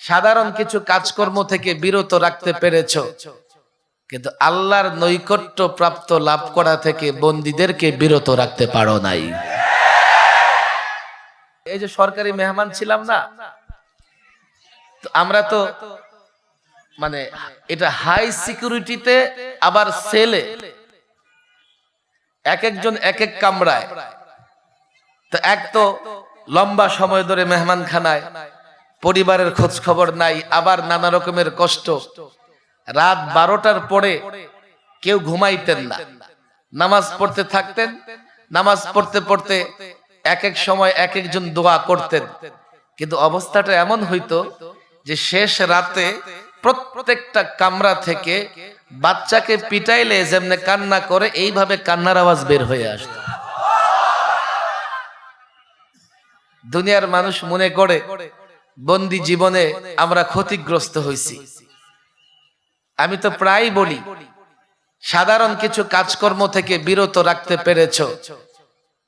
সাধারণ কিছু কাজকর্ম থেকে বিরত রাখতে পেরেছ। কিন্তু আল্লাহর নৈকট্য প্রাপ্ত লাভ করা থেকে বন্দীদেরকে বিরত রাখতে পারো নাই। এই যে সরকারি মেহমান ছিলাম না আমরা তো মানে এটা হাই সিকিউরিটিতে, আবার সেলে এক একজন এক এক কামরায়। তো এক তো লম্বা সময় ধরে মেহমান খানায় পরিবারের খোঁজ খবর নাই, আবার নানা রকমের কষ্ট। রাত বারোটার পরে কেউ ঘুমাইতেন না। নামাজ পড়তে থাকতেন, নামাজ পড়তে পড়তে এক এক সময় এক একজন দোয়া করতেন। কিন্তু অবস্থাটা এমন হইতো যে শেষ রাতে প্রত্যেকটা কামরা থেকে বাচ্চাকে পিটাইলে যেমনে কান্না করে, এইভাবে কান্নার আওয়াজ বের হয়ে আসতো। দুনিয়ার মানুষ মনে করে বন্দি জীবনে আমরা ক্ষতিগ্রস্ত হয়েছি আমি তো প্রায় বলি, সাধারণ কিছু কাজকর্ম থেকে বিরত রাখতে পেরেছ,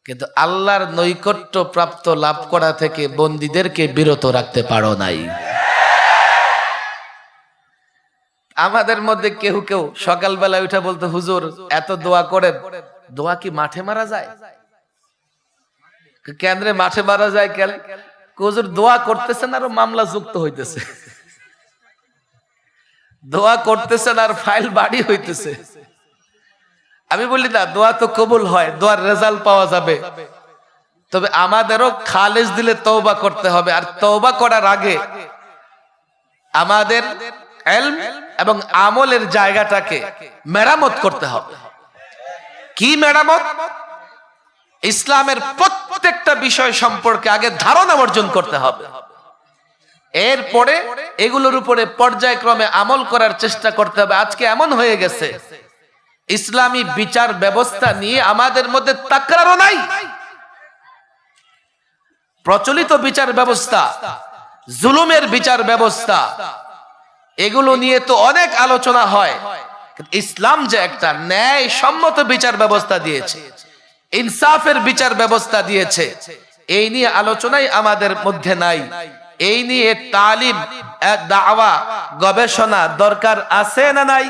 কিন্তু আল্লাহর নৈকট্য প্রাপ্ত লাভ করা থেকে বন্দীদেরকে বিরত রাখতে পারো নাই। আমাদের মধ্যে কেউ কেউ সকালবেলা উঠে বলতো, হুজুর, এত দোয়া করেন, দোয়া কি মাঠে মারা যায়? কেন্দ্রে মাঠে মারা যায় কেন? হুজুর দোয়া করতেছেন আর মামলা যুক্ত হইতেছে? দোয়া করতেছেন আর ফাইল বাড়ি হইতেছে। আমি বলি, না, দোয়া তো কবুল হয়, দোয়ার রেজাল্ট পাওয়া যাবে। তবে আমাদেরও খালেজ দিলে তওবা করতে হবে। আর তওবা করার আগে আমাদের এলম এবং আমলের জায়গাটাকে মেরামত করতে হবে। কি মেরামত? ইসলামের প্রত্যেকটা বিষয় সম্পর্কে আগে ধারণা অর্জন করতে হবে। এরপরে এগুলোর উপরে পর্যায়ক্রমে আমল করার চেষ্টা করতে হবে। আজকে এমন হয়ে গেছে, ইসলামী বিচার ব্যবস্থা নিয়ে আমাদের মধ্যে তাকরারও নাই। প্রচলিত বিচার ব্যবস্থা, জুলুমের বিচার ব্যবস্থা, এগুলো নিয়ে তো অনেক আলোচনা হয়। ইসলাম যে একটা ন্যায় সম্মত বিচার ব্যবস্থা দিয়েছে। ইনসাফের বিচার ব্যবস্থা দিয়েছে। এই নিয়ে আলোচনাই আমাদের মধ্যে নাই। এই নিয়ে তালিম দাওয়া, গবেষণা দরকার আছে না নাই?